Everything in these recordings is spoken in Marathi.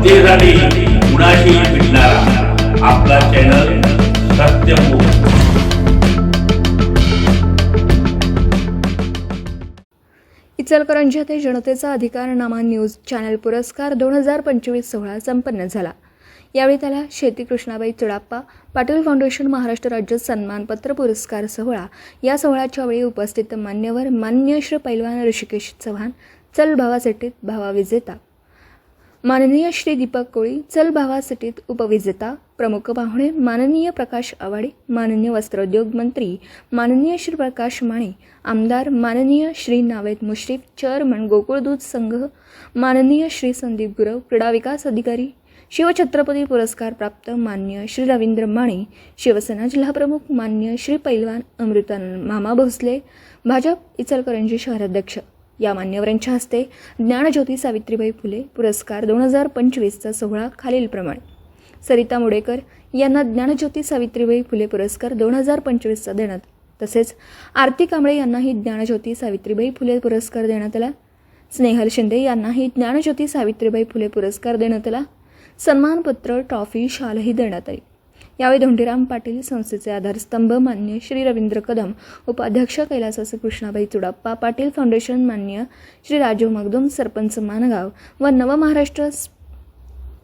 जनतेसाठी कुणाशी भेटणारा आपला चॅनल सत्यमुख इचलकरंजी येथे जनतेचा अधिकार नामा न्यूज चॅनल पुरस्कार दोन हजार पंचवीस सोहळा संपन्न झाला. यावेळी त्याला शेती कृष्णाबाई चुडाप्पा पाटील फाउंडेशन महाराष्ट्र राज्य सन्मानपत्र पुरस्कार सोहळा या सोहळ्याच्या वेळी उपस्थित मान्यवर मान्य श्री पैलवान ऋषिकेश चव्हाण चल भावा भावा विजेता. माननीय श्री दीपक कोळी चल भावासटीत उपविजेता प्रमुख पाहुणे माननीय प्रकाश आवाडे माननीय वस्त्रोद्योग मंत्री माननीय श्री प्रकाश माणे आमदार माननीय श्री नावेद मुश्रीफ चेअरमन गोकुळ दूध संघ माननीय श्री संदीप गुरव क्रीडा विकास अधिकारी शिवछत्रपती पुरस्कार प्राप्त मान्य श्री रवींद्र माणे शिवसेना जिल्हाप्रमुख मान्य श्री पैलवान अमृता मामा भोसले भाजप इचलकरंजी शहराध्यक्ष या मान्यवरांच्या हस्ते ज्ञानज्योती सावित्रीबाई फुले पुरस्कार दोन हजार पंचवीसचा सोहळा खालीलप्रमाणे सरिता मुडेकर यांना ज्ञानज्योती सावित्रीबाई फुले पुरस्कार दोन हजार पंचवीसचा देण्यात तसेच आरती कांबळे यांनाही ज्ञानज्योती सावित्रीबाई फुले पुरस्कार देण्यात आला. स्नेहल शिंदे यांनाही ज्ञानज्योती सावित्रीबाई फुले पुरस्कार देण्यात आला. सन्मानपत्र ट्रॉफी शालही देण्यात आली. यावेळी धोंडीराम पाटील संस्थेचे आधारस्तंभ मान्य श्री रवींद्र कदम उपाध्यक्ष कैलासाचे कृष्णाबाई चुडाप्पा पाटील फाउंडेशन मान्य श्री राजीव मगदुम सरपंच मानगाव व नवमहाराष्ट्र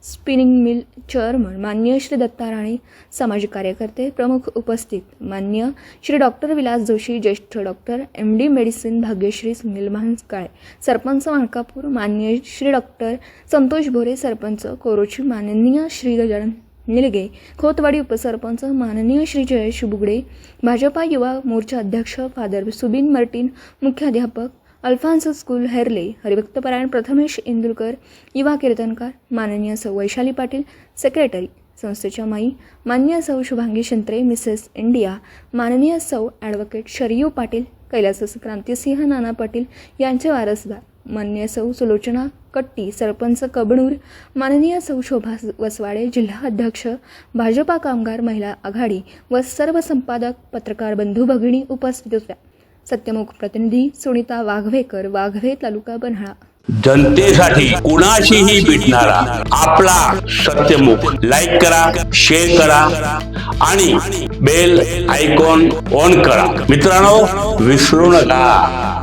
स्पिनिंग मिल चेअरमन मान्य श्री दत्ता राणे सामाजिक कार्यकर्ते प्रमुख उपस्थित मान्य श्री डॉक्टर विलास जोशी ज्येष्ठ doctor M D medicine Bhagyashree Sunil Kale sarpanch Mankapur मान्य श्री डॉक्टर संतोष भोरे सरपंच कोरोची माननीय श्री गजानन निलगे खोतवाडी उपसरपंच माननीय श्री जयेश बुगडे भाजपा युवा मोर्चा अध्यक्ष फादर सुबिन मर्टिन मुख्याध्यापक अल्फान्स स्कूल हेरले हरिभक्तपरायण प्रथमेश इंदुरकर युवा कीर्तनकार माननीय सौ वैशाली पाटील सेक्रेटरी संस्थेच्या माई मान्य सौ शुभांगी शिंत्रे मिसेस इंडिया माननीय सौ ॲडव्होकेट शरयू पाटील कैलास क्रांतिसिंह नाना पाटील यांचे वारसदार मान्य सौ सुलोचना कट्टी सरपंच कबणूर माननीय सौ शोभा वसवाडे जिल्हा अध्यक्ष भाजपा कामगार महिला आघाडी व सर्व संपादक पत्रकार बंधू भगिनी उपस्थित होत्या. सत्यमुख प्रतिनिधी सुनीता वाघवेकर वाघवे तालुका बन्हाळा जनतेसाठी कुणाशीही भेटणारा आपला सत्यमुख लाईक करा शेअर करा आणि बेल आयकॉन ऑन करा. मित्रांनो विसरू नका.